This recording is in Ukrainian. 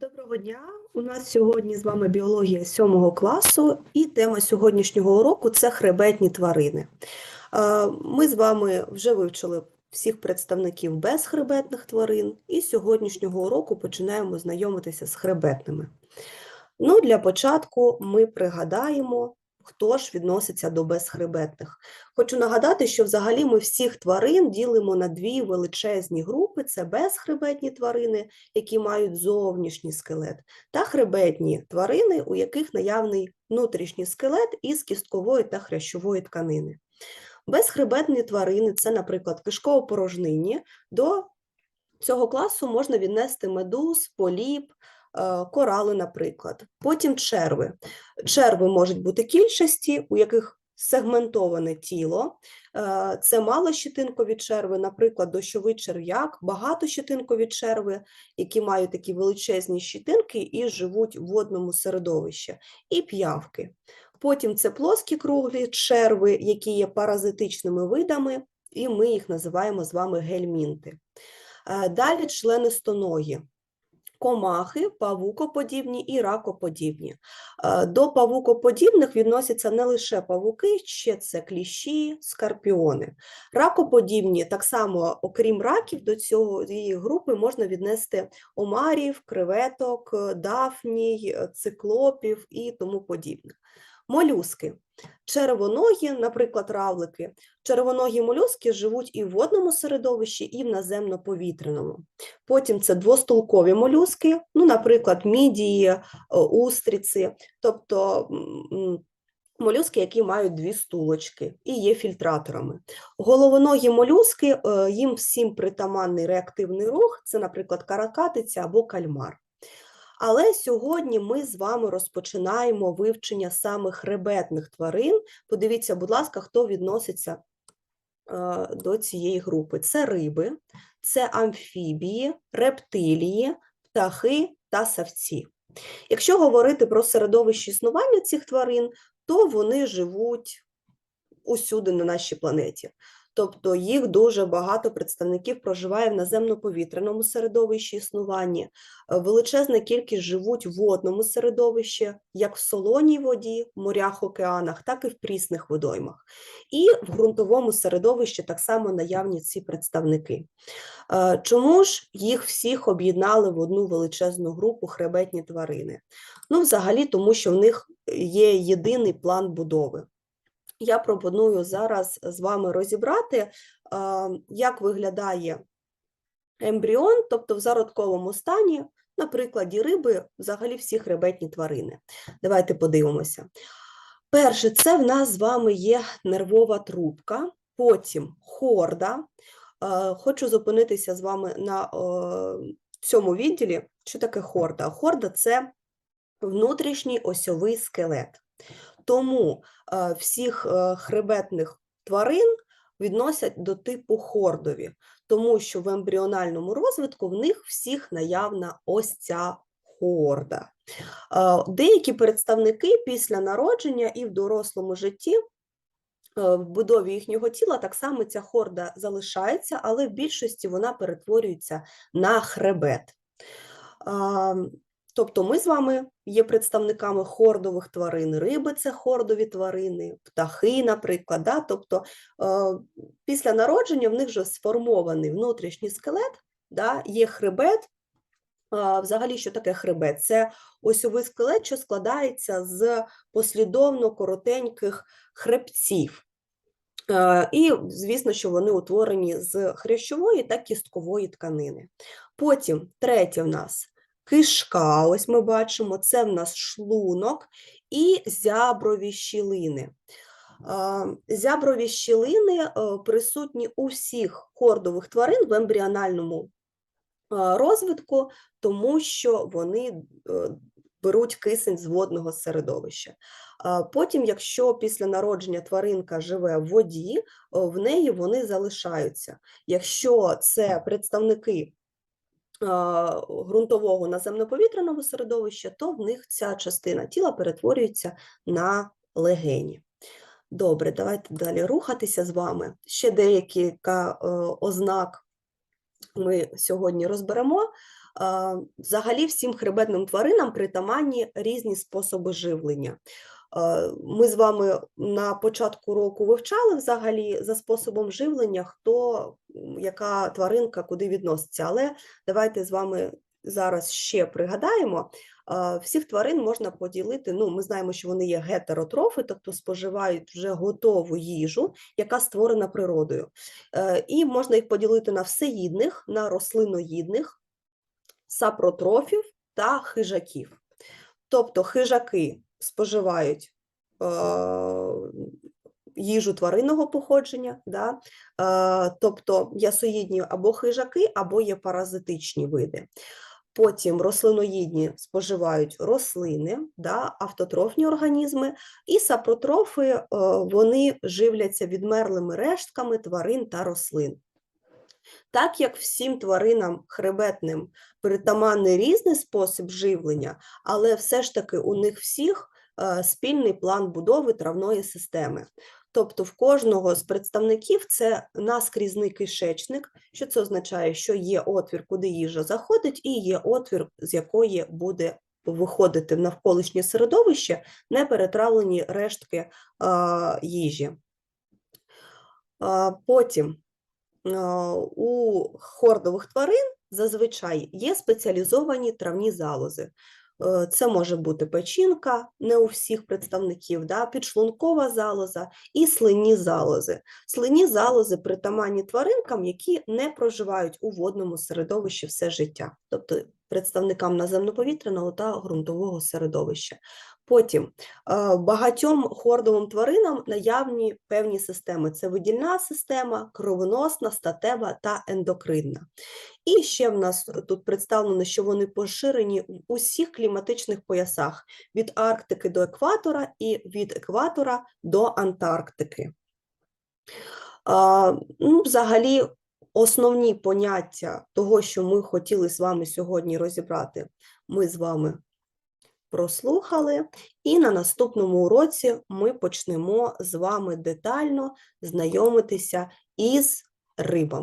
Доброго дня! У нас сьогодні з вами біологія 7 класу, і тема сьогоднішнього уроку це хребетні тварини. Е, Ми з вами вже вивчили всіх представників безхребетних тварин, і з сьогоднішнього уроку починаємо знайомитися з хребетними. Ну, для початку ми пригадаємо, хто ж відноситься до безхребетних. Хочу нагадати, що взагалі ми всіх тварин ділимо на дві величезні групи: це безхребетні тварини, які мають зовнішній скелет, та хребетні тварини, у яких наявний внутрішній скелет із кісткової та хрящової тканини. Безхребетні тварини це, наприклад, кишково-порожнині. До цього класу можна віднести медуз, поліп, корали, наприклад. Потім черви. Черви можуть бути кільчасті, у яких сегментоване тіло. Е, Це малощетинкові черви, наприклад, дощовий черв'як, багатощетинкові черви, які мають такі величезні щитинки і живуть в водному середовищі, і п'явки. Потім це плоскі круглі черви, які є паразитичними видами, і ми їх називаємо з вами гельмінти. Е, Далі членистоногі. Комахи, павукоподібні і ракоподібні. Е, До павукоподібних відносяться не лише павуки, ще це кліщі, скорпіони. Ракоподібні, так само, окрім раків, до цієї групи можна віднести омарів, креветок, дафній, циклопів і тому подібне. Молюски. Червоногі, наприклад, равлики. Червоногі молюски живуть і в водному середовищі, і в наземно-повітряному. Потім це двостолкові молюски, ну, наприклад, мідії, е, устриці, тобто молюски, які мають дві стулочки і є фільтраторами. Головоногі молюски, е, їм всім притаманний реактивний рух, це, наприклад, каракатиця або кальмар. Але сьогодні ми з вами розпочинаємо вивчення саме хребетних тварин. Подивіться, будь ласка, хто відноситься е, до цієї групи. Це риби, це амфібії, рептилії, птахи та савці. Якщо говорити про середовище існування цих тварин, то вони живуть усюди на нашій планеті. Тобто їх дуже багато представників проживає в наземно-повітряному середовищі існування. Е, Величезна кількість живуть в водному середовищі, як в солоній воді, морях, океанах, так і в прісних водоймах. І в ґрунтовому середовищі так само наявні ці представники. Е, Чому ж їх всіх об'єднали в одну величезну групу хребетні тварини? Ну, взагалі, тому що в них є єдиний план будови. Я пропоную зараз з вами розібрати, як виглядає ембріон, тобто в зародковому стані, на прикладі риби, взагалі всі хребетні тварини. Давайте подивимося. Перше, це в нас з вами є нервова трубка, потім хорда. Хочу зупинитися з вами на цьому відділі. Що таке хорда? Хорда це внутрішній осьовий скелет. Тому е, всіх е, хребетних тварин відносять до типу хордові, тому що в ембріональному розвитку в них всіх наявна ось ця хорда. Е, Деякі представники після народження і в дорослому житті. В будові їхнього тіла так само ця хорда залишається, але в більшості вона перетворюється на хребет. Тобто ми з вами є представниками хордових тварин, риби це хордові тварини, птахи, наприклад. Да? Тобто е, після народження в них вже сформований внутрішній скелет, да? є хребет. Взагалі, що таке хребет? Це осьовий скелет, що складається з послідовно коротеньких хребців. Е, І, звісно, що вони утворені з хрящової та кісткової тканини. Потім третє в нас кишка, ось ми бачимо, це в нас шлунок і зяброві щілини. Зяброві щілини е, присутні у всіх хордових тварин в ембріональному розвитку, тому що вони е, беруть кисень з водного середовища. Потім, якщо після народження тваринка живе в воді, в неї вони залишаються. Якщо це представники ґрунтового наземно-повітряного середовища, то в них ця частина тіла перетворюється на легені. Добре, давайте далі рухатися з вами. Ще деякі е, ознак ми сьогодні розберемо. Е, Взагалі всім хребетним тваринам притаманні різні способи живлення. Е, Ми з вами на початку року вивчали взагалі за способом живлення, хто, яка тваринка куди відноситься, але давайте з вами зараз ще пригадаємо. Е, Всіх тварин можна поділити. Ну, ми знаємо, що вони є гетеротрофи, тобто споживають вже готову їжу, яка створена природою. Е, І можна їх поділити на всеїдних, на рослиноїдних, сапротрофів та хижаків. Тобто хижаки споживають е, їжу тваринного походження, да? е, тобто ясоїдні або хижаки, або є паразитичні види. Потім рослиноїдні споживають рослини, да, автотрофні організми, і сапротрофи е, вони живляться відмерлими рештками тварин та рослин. Так як всім тваринам хребетним притаманний різний спосіб живлення, але все ж таки у них всіх спільний план будови травної системи. Тобто в кожного з представників це наскрізний кишечник. Що це означає? Що є отвір, куди їжа заходить, і є отвір, з якої буде виходити в навколишнє середовище неперетравлені рештки е, їжі. Е, потім е, у хордових тварин зазвичай є спеціалізовані травні залози. Е, Це може бути печінка, не у всіх представників, да, підшлункова залоза і слинні залози. Слинні залози притаманні тваринкам, які не проживають у водному середовищі все життя, тобто представникам наземноповітряного та ґрунтового середовища. Потім е, багатьом хордовим тваринам наявні певні системи: це видільна система, кровоносна, статева та ендокринна. І ще в нас тут представлено, що вони поширені в усіх кліматичних поясах від Арктики до екватора і від екватора до Антарктики. Ну, взагалі, основні поняття того, що ми хотіли з вами сьогодні розібрати, ми з вами прослухали, і на наступному уроці ми почнемо з вами детально знайомитися із рибами.